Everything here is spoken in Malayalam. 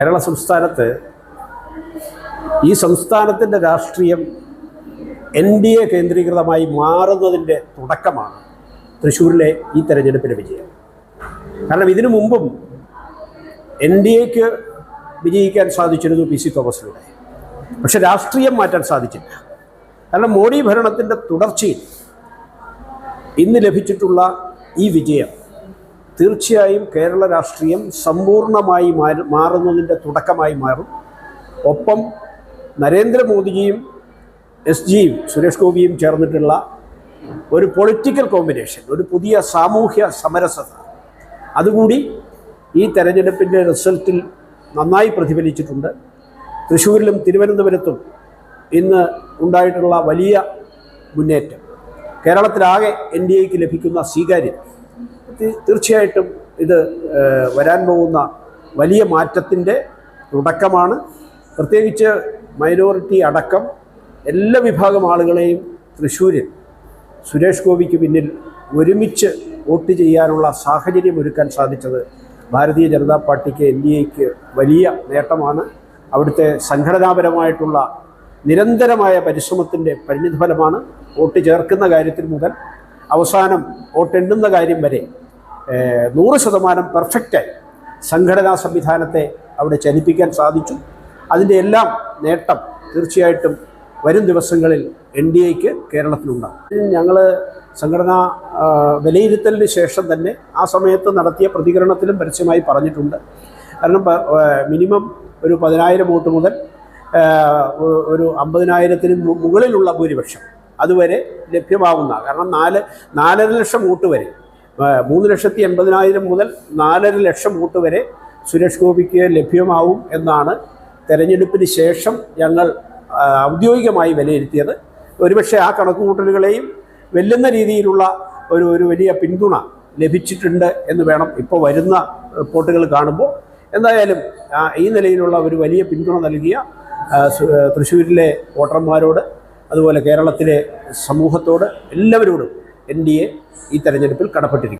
കേരള സംസ്ഥാനത്ത് ഈ സംസ്ഥാനത്തിന്റെ രാഷ്ട്രീയം എൻ ഡി എ കേന്ദ്രീകൃതമായി മാറുന്നതിന്റെ തുടക്കമാണ് തൃശ്ശൂരിലെ ഈ തെരഞ്ഞെടുപ്പിന്റെ വിജയം. കാരണം ഇതിനു മുമ്പും എൻ ഡി എക്ക് വിജയിക്കാൻ സാധിച്ചിരുന്നു പി സി തോമസിലൂടെ. പക്ഷെ രാഷ്ട്രീയം മാറ്റാൻ സാധിച്ചില്ല. കാരണം മോഡി ഭരണത്തിന്റെ തുടർച്ചയിൽ ഇന്ന് ലഭിച്ചിട്ടുള്ള ഈ വിജയം തീർച്ചയായും കേരള രാഷ്ട്രീയം സമ്പൂർണമായി മാറി- മാറുന്നതിന്റെ തുടക്കമായി മാറും. ഒപ്പം നരേന്ദ്രമോദിജിയും എസ് ജിയും സുരേഷ് ഗോപിയും ചേർന്നിട്ടുള്ള ഒരു പൊളിറ്റിക്കൽ കോമ്പിനേഷൻ ഒരു പുതിയ സാമൂഹ്യ സമരസത അതുകൂടി ഈ തെരഞ്ഞെടുപ്പിന്റെ റിസൾട്ടിൽ നന്നായി പ്രതിഫലിച്ചിട്ടുണ്ട്. തൃശ്ശൂരിലും തിരുവനന്തപുരത്തും ഇന്ന് ഉണ്ടായിട്ടുള്ള വലിയ മുന്നേറ്റം. കേരളത്തിലാകെ എൻ ഡി എക്ക് ലഭിക്കുന്ന സ്വീകാര്യത. തീർച്ചയായിട്ടും ഇത് വരാൻ പോകുന്ന വലിയ മാറ്റത്തിന്റെ തുടക്കമാണ്. പ്രത്യേകിച്ച് മൈനോറിറ്റി അടക്കം എല്ലാ വിഭാഗം ആളുകളെയും തൃശ്ശൂരിൽ സുരേഷ് ഗോപിക്ക് പിന്നിൽ ഒരുമിച്ച് വോട്ട് ചെയ്യാനുള്ള സാഹചര്യം ഒരുക്കാൻ സാധിച്ചത് ഭാരതീയ ജനതാ പാർട്ടിക്ക് എൻ ഡി എക്ക് വലിയ നേട്ടമാണ്. അവിടുത്തെ സംഘടനാപരമായിട്ടുള്ള നിരന്തരമായ പരിശ്രമത്തിന്റെ പരിണിതഫലമാണ് വോട്ട് ചേർക്കുന്ന കാര്യത്തിൽ മുതൽ അവസാനം വോട്ടെണ്ണുന്ന കാര്യം വരെ നൂറ് ശതമാനം പെർഫെക്റ്റായി സംഘടനാ സംവിധാനത്തെ അവിടെ ചലിപ്പിക്കാൻ സാധിച്ചു. അതിന്റെ എല്ലാം നേട്ടം തീർച്ചയായിട്ടും വരും ദിവസങ്ങളിൽ എൻ ഡി എക്ക് കേരളത്തിലുണ്ടാകും. ഞങ്ങൾ സംഘടനാ വിലയിരുത്തലിന് ശേഷം തന്നെ ആ സമയത്ത് നടത്തിയ പ്രതികരണത്തിലും പരസ്യമായി പറഞ്ഞിട്ടുണ്ട്. കാരണം മിനിമം ഒരു പതിനായിരം വോട്ട് മുതൽ ഒരു അമ്പതിനായിരത്തിന് മുകളിലുള്ള ഭൂരിപക്ഷം അതുവരെ ലഭ്യമാവുന്ന കാരണം നാല് നാലര ലക്ഷം വോട്ട് വരെ മൂന്ന് ലക്ഷത്തി എൺപതിനായിരം മുതൽ നാലര ലക്ഷം വോട്ട് വരെ സുരേഷ് ഗോപിക്ക് ലഭ്യമാവും എന്നാണ് തെരഞ്ഞെടുപ്പിന് ശേഷം ഞങ്ങൾ ഔദ്യോഗികമായി വിലയിരുത്തിയത്. ഒരുപക്ഷെ ആ കണക്കുകൂട്ടലുകളെയും വെല്ലുന്ന രീതിയിലുള്ള ഒരു ഒരു വലിയ പിന്തുണ ലഭിച്ചിട്ടുണ്ട് എന്ന് വേണം ഇപ്പോൾ വരുന്ന റിപ്പോർട്ടുകൾ കാണുമ്പോൾ. എന്തായാലും ഈ നിലയിലുള്ള ഒരു വലിയ പിന്തുണ നൽകിയ തൃശ്ശൂരിലെ വോട്ടർമാരോട് അതുപോലെ കേരളത്തിലെ സമൂഹത്തോട് എല്ലാവരോടും എൻ ഡി എ ഈ തെരഞ്ഞെടുപ്പിൽ കടപ്പെട്ടിരിക്കും